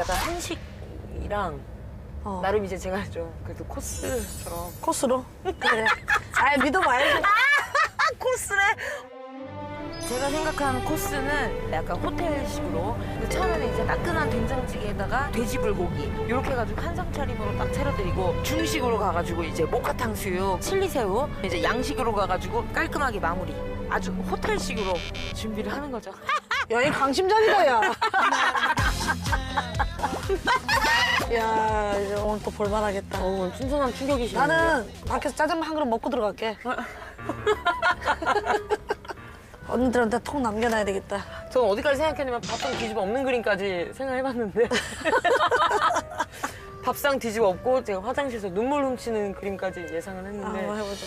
약간 한식이랑 어. 나름 이제 제가 좀 그래도 코스처럼 코스로? 그래. 아 믿어봐야지. 코스래. 제가 생각하는 코스는 약간 호텔식으로 근데 처음에는 이제 따끈한 된장찌개에다가 돼지 불고기 이렇게 해가지고 한상 차림으로 딱 차려드리고 중식으로 가가지고 이제 목화탕 수육, 칠리새우 이제 양식으로 가가지고 깔끔하게 마무리 아주 호텔식으로 준비를 하는 거죠. 여행 강심장이다 야. 야 이제 오늘 또 볼만하겠다. 어, 신선한 충격이시네요. 나는 밖에서 짜장면 한 그릇 먹고 들어갈게. 언니들한테 통 남겨놔야 되겠다. 저는 어디까지 생각했냐면 밥상 뒤집어 없는 그림까지 생각해봤는데 밥상 뒤집어 없고 제가 화장실에서 눈물 훔치는 그림까지 예상을 아, 했는데 한번 해보자.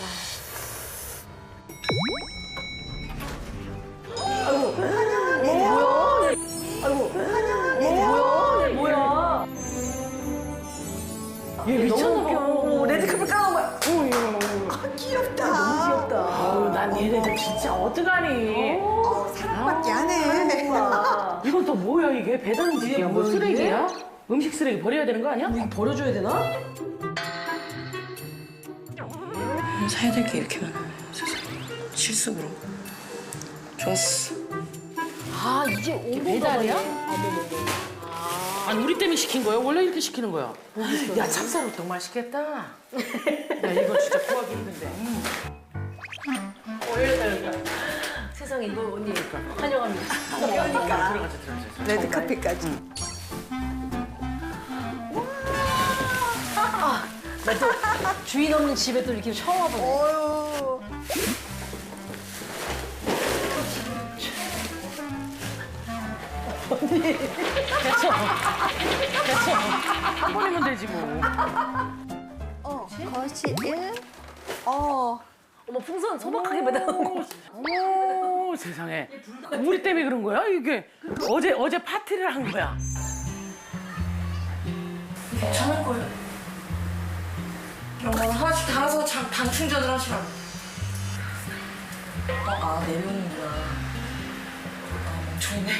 얘 미쳤나봐 오, 레드카펫 깔아놓은 거야. 아우, 난 얘네들 진짜 어떡하니? 사랑밖에 안 해. 이건 또 뭐야 이게 배단지야 뭐 쓰레기야? 음식 쓰레기 버려야 되는 거 아니야? 이거 버려줘야 되나? 사야 될 게 이렇게 많아요. 세상에. 실습으로. 좋았어. 아 이제 온 배달이야? 아 니 우리 때문에 시킨 거야? 원래 이렇게 시키는 거야? 야 찹쌀호떡 맛있겠다. 야 이거 진짜 구하기 힘든데. 음. 세상에 이거 언니 환영합니다. 그러니까 들어가자 들어가자. 레드카펫까지. 주인 없는 집에 또 이렇게 처음 와보네 어 유. 한 번이면 되지 뭐. 어, 거실. 어. 어머 풍선 소박하게 매달아놓은 거오 세상에. 우리 때문에 그런 거야? 이게 어제 어제 파티를 한 거야. 괜찮을 거예요. 이런 거는 하나씩 달아서 장, 당 충전을 하시라고. 어, 아, 네 명이구나. 아, 멍청이네.